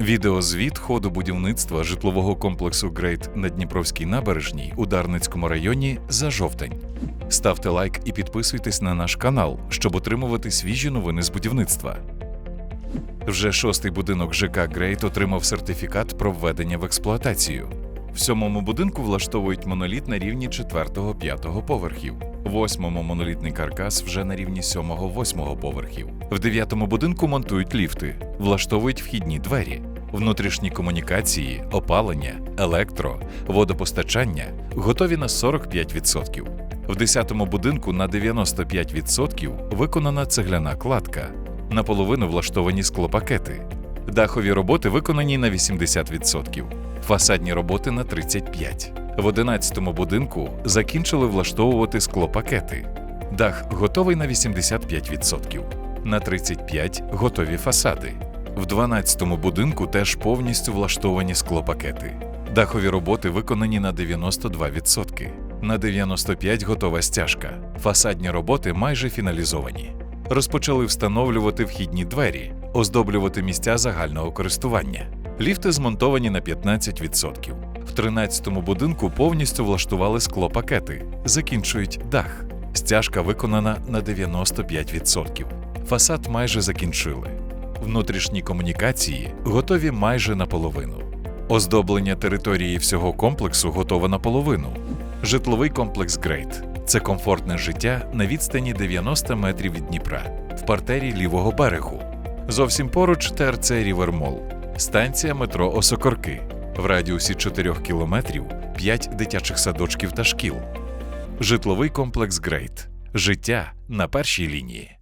Відеозвіт ходу будівництва житлового комплексу Грейт на Дніпровській набережній у Дарницькому районі за жовтень. Ставте лайк і підписуйтесь на наш канал, щоб отримувати свіжі новини з будівництва. Вже шостий будинок ЖК Грейт отримав сертифікат про введення в експлуатацію. В сьомому будинку влаштовують моноліт на рівні 4-5 поверхів. Восьмому монолітний каркас вже на рівні 7-8 поверхів. В дев'ятому будинку монтують ліфти, влаштовують вхідні двері, внутрішні комунікації, опалення, електро, водопостачання готові на 45%. В 10-му будинку на 95% виконана цегляна кладка, наполовину влаштовані склопакети. Дахові роботи виконані на 80%, фасадні роботи на 35%. В 11-му будинку закінчили влаштовувати склопакети. Дах готовий на 85%. На 35% готові фасади. В 12-му будинку теж повністю влаштовані склопакети. Дахові роботи виконані на 92%. На 95% готова стяжка. Фасадні роботи майже фіналізовані. Розпочали встановлювати вхідні двері, оздоблювати місця загального користування. Ліфти змонтовані на 15%. В 13-му будинку повністю влаштували склопакети, закінчують дах. Стяжка виконана на 95%. Фасад майже закінчили. Внутрішні комунікації готові майже наполовину. Оздоблення території всього комплексу готове наполовину. Житловий комплекс Грейт це комфортне життя на відстані 90 метрів від Дніпра в партері лівого берегу. Зовсім поруч ТРЦ Рівермол, станція метро Осокорки. В радіусі 4 кілометрів 5 дитячих садочків та шкіл. Житловий комплекс Грейт. Життя на першій лінії.